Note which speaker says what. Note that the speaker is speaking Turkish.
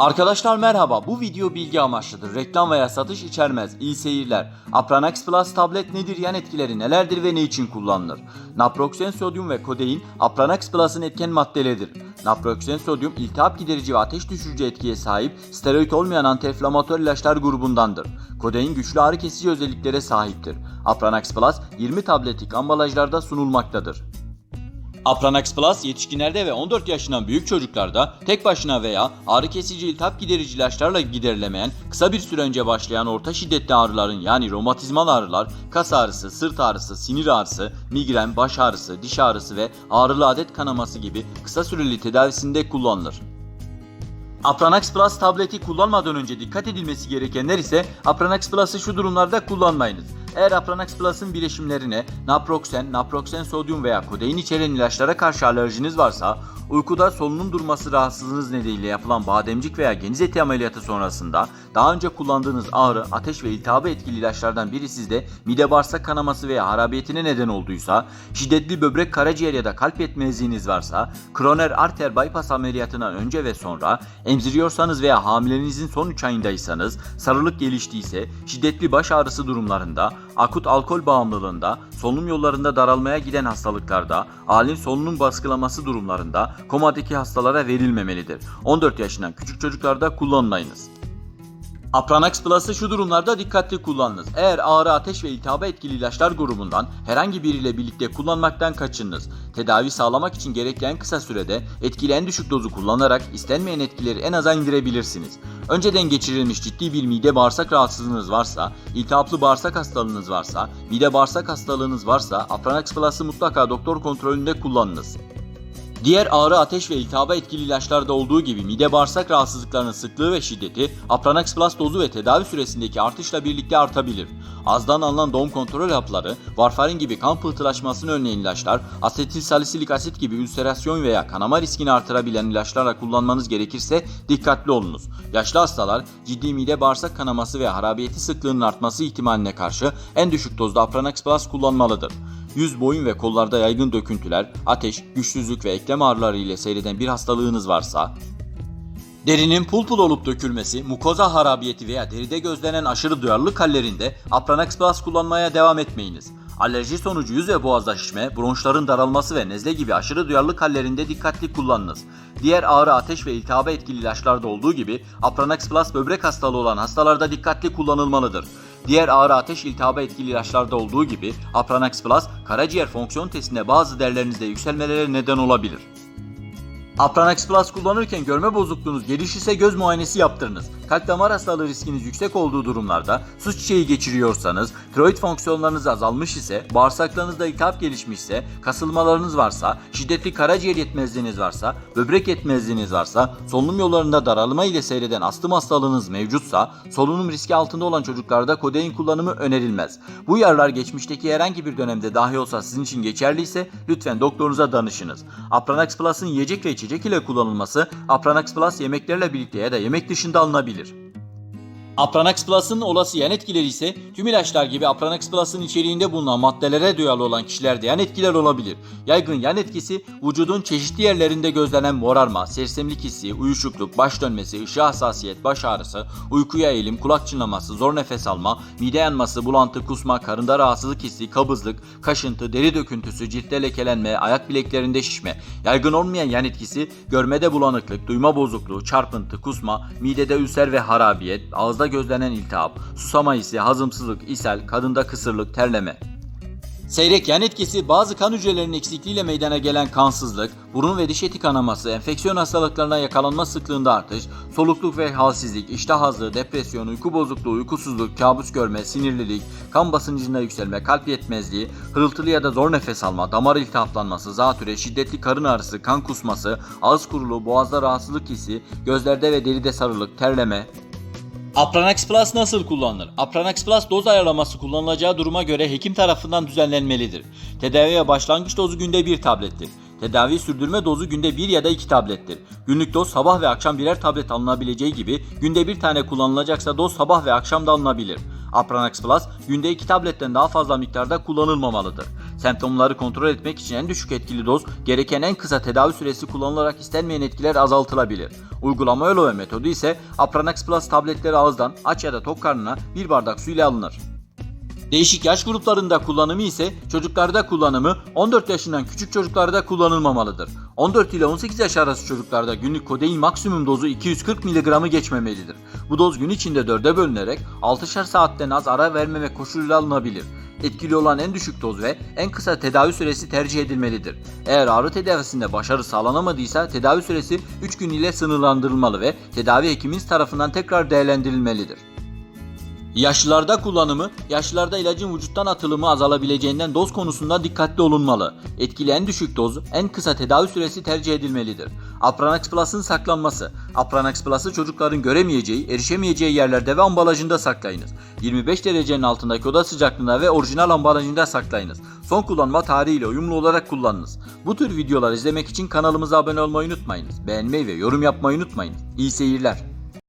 Speaker 1: Arkadaşlar merhaba. Bu video bilgi amaçlıdır. Reklam veya satış içermez. İyi seyirler. Apranax Plus tablet nedir? Yan etkileri nelerdir ve ne için kullanılır? Naproxen sodyum ve kodein Apranax Plus'ın etken maddeleridir. Naproxen sodyum iltihap giderici ve ateş düşürücü etkiye sahip steroid olmayan antiinflamatör ilaçlar grubundandır. Kodein güçlü ağrı kesici özelliklere sahiptir. Apranax Plus 20 tabletlik ambalajlarda sunulmaktadır. Apranax Plus yetişkinlerde ve 14 yaşından büyük çocuklarda tek başına veya ağrı kesici iltihap giderici ilaçlarla giderilemeyen, kısa bir süre önce başlayan orta şiddetli ağrıların yani romatizmal ağrılar, kas ağrısı, sırt ağrısı, sinir ağrısı, migren, baş ağrısı, diş ağrısı ve ağrılı adet kanaması gibi kısa süreli tedavisinde kullanılır. Apranax Plus tableti kullanmadan önce dikkat edilmesi gerekenler ise Apranax Plus'ı şu durumlarda kullanmayınız. Eğer Apranax Plus'ın bileşimlerine naproxen, naproxen sodyum veya kodein içeren ilaçlara karşı alerjiniz varsa, uykuda solunum durması rahatsızlığınız nedeniyle yapılan bademcik veya geniz eti ameliyatı sonrasında daha önce kullandığınız ağrı, ateş ve iltihabı etkili ilaçlardan biri sizde mide bağırsak kanaması veya harabiyetine neden olduysa, şiddetli böbrek, karaciğer ya da kalp yetmezliğiniz varsa, kroner arter bypass ameliyatından önce ve sonra, emziriyorsanız veya hamileliğinizin son 3 ayındaysanız, sarılık geliştiyse, şiddetli baş ağrısı durumlarında, akut alkol bağımlılığında, solunum yollarında daralmaya giden hastalıklarda, alin solunum baskılaması durumlarında komadaki hastalara verilmemelidir. 14 yaşından küçük çocuklarda kullanmayınız. Apranax Plus'ı şu durumlarda dikkatli kullanınız. Eğer ağrı, ateş ve iltihaba etkili ilaçlar grubundan herhangi biriyle birlikte kullanmaktan kaçınınız. Tedavi sağlamak için gerekli en kısa sürede etkili en düşük dozu kullanarak istenmeyen etkileri en aza indirebilirsiniz. Önceden geçirilmiş ciddi bir mide bağırsak rahatsızlığınız varsa, iltihaplı bağırsak hastalığınız varsa, mide bağırsak hastalığınız varsa Apranax Plus'ı mutlaka doktor kontrolünde kullanınız. Diğer ağrı, ateş ve iltihaba etkili ilaçlarda olduğu gibi mide bağırsak rahatsızlıklarının sıklığı ve şiddeti Apranax Plus dozu ve tedavi süresindeki artışla birlikte artabilir. Azdan alınan doğum kontrol hapları, varfarin gibi kan pıhtılaşmasını önleyen ilaçlar, asetil salisilik asit gibi ülserasyon veya kanama riskini artırabilen ilaçlarla kullanmanız gerekirse dikkatli olunuz. Yaşlı hastalar ciddi mide bağırsak kanaması ve harabiyeti sıklığının artması ihtimaline karşı en düşük dozda Apranax Plus kullanmalıdır. Yüz, boyun ve kollarda yaygın döküntüler, ateş, güçsüzlük ve eklem ağrıları ile seyreden bir hastalığınız varsa, derinin pul pul olup dökülmesi, mukoza harabiyeti veya deride gözlenen aşırı duyarlılık hallerinde Apranax Plus kullanmaya devam etmeyiniz. Alerji sonucu yüz ve boğazda şişme, bronşların daralması ve nezle gibi aşırı duyarlılık hallerinde dikkatli kullanınız. Diğer ağrı, ateş ve iltihaba etkili ilaçlarda olduğu gibi Apranax Plus böbrek hastalığı olan hastalarda dikkatli kullanılmalıdır. Diğer ağrı ateş iltihaba etkili ilaçlarda olduğu gibi Apranax Plus karaciğer fonksiyon testinde bazı değerlerinizde yükselmelere neden olabilir. Apranax Plus kullanırken görme bozukluğunuz gelişirse göz muayenesi yaptırınız. Kalp damar hastalığı riskiniz yüksek olduğu durumlarda, su çiçeği geçiriyorsanız, tiroid fonksiyonlarınız azalmış ise, bağırsaklarınızda iltihap gelişmişse, kasılmalarınız varsa, şiddetli karaciğer yetmezliğiniz varsa, böbrek yetmezliğiniz varsa, solunum yollarında daralma ile seyreden astım hastalığınız mevcutsa, solunum riski altında olan çocuklarda kodein kullanımı önerilmez. Bu uyarılar geçmişteki herhangi bir dönemde dahi olsa sizin için geçerliyse lütfen doktorunuza danışınız. Apranax Plus'ın yiyecek ve içecek ile kullanılması Apranax Plus yemeklerle birlikte ya da yemek dışında alınabilir. Apranax Plus'ın olası yan etkileri ise tüm ilaçlar gibi Apranax Plus'ın içeriğinde bulunan maddelere duyarlı olan kişilerde yan etkiler olabilir. Yaygın yan etkisi vücudun çeşitli yerlerinde gözlenen morarma, sersemlik hissi, uyuşukluk, baş dönmesi, ışığa hassasiyet, baş ağrısı, uykuya eğilim, kulak çınlaması, zor nefes alma, mide yanması, bulantı, kusma, karında rahatsızlık hissi, kabızlık, kaşıntı, deri döküntüsü, ciltte lekelenme, ayak bileklerinde şişme. Yaygın olmayan yan etkisi görmede bulanıklık, duyma bozukluğu, çarpıntı, kusma, midede ülser ve harabiyet, ağızda gözlenen iltihap, susama hissi, hazımsızlık, ishal, kadında kısırlık, terleme. Seyrek yan etkisi bazı kan hücrelerinin eksikliğiyle meydana gelen kansızlık, burun ve diş eti kanaması, enfeksiyon hastalıklarına yakalanma sıklığında artış, solukluk ve halsizlik, iştah azlığı, depresyon, uyku bozukluğu, uykusuzluk, kabus görme, sinirlilik, kan basıncında yükselme, kalp yetmezliği, hırıltılı ya da zor nefes alma, damar iltihaplanması, zatüre, şiddetli karın ağrısı, kan kusması, ağız kuruluğu, boğazda rahatsızlık hissi, gözlerde ve deride sarılık, terleme, Apranax Plus nasıl kullanılır? Apranax Plus doz ayarlaması kullanılacağı duruma göre hekim tarafından düzenlenmelidir. Tedaviye başlangıç dozu günde bir tablettir. Tedavi sürdürme dozu günde bir ya da iki tablettir. Günlük doz sabah ve akşam birer tablet alınabileceği gibi günde bir tane kullanılacaksa doz sabah ve akşam da alınabilir. Apranax Plus günde 2 tabletten daha fazla miktarda kullanılmamalıdır. Semptomları kontrol etmek için en düşük etkili doz, gereken en kısa tedavi süresi kullanılarak istenmeyen etkiler azaltılabilir. Uygulama yolu ve metodu ise Apranax Plus tabletleri ağızdan aç ya da tok karnına bir bardak su ile alınır. Değişik yaş gruplarında kullanımı ise çocuklarda kullanımı 14 yaşından küçük çocuklarda kullanılmamalıdır. 14 ile 18 yaş arası çocuklarda günlük kodein maksimum dozu 240 mg'ı geçmemelidir. Bu doz gün içinde 4'e bölünerek 6'şer saatten az ara vermemek koşuluyla alınabilir. Etkili olan en düşük doz ve en kısa tedavi süresi tercih edilmelidir. Eğer ağrı tedavisinde başarı sağlanamadıysa tedavi süresi 3 gün ile sınırlandırılmalı ve tedavi hekiminiz tarafından tekrar değerlendirilmelidir. Yaşlılarda kullanımı, yaşlılarda ilacın vücuttan atılımı azalabileceğinden doz konusunda dikkatli olunmalı. Etkili en düşük doz, en kısa tedavi süresi tercih edilmelidir. Apranax Plus'ın saklanması. Apranax Plus'ı çocukların göremeyeceği, erişemeyeceği yerlerde ve ambalajında saklayınız. 25 derecenin altındaki oda sıcaklığında ve orijinal ambalajında saklayınız. Son kullanma tarihiyle uyumlu olarak kullanınız. Bu tür videolar izlemek için kanalımıza abone olmayı unutmayınız. Beğenmeyi ve yorum yapmayı unutmayınız. İyi seyirler.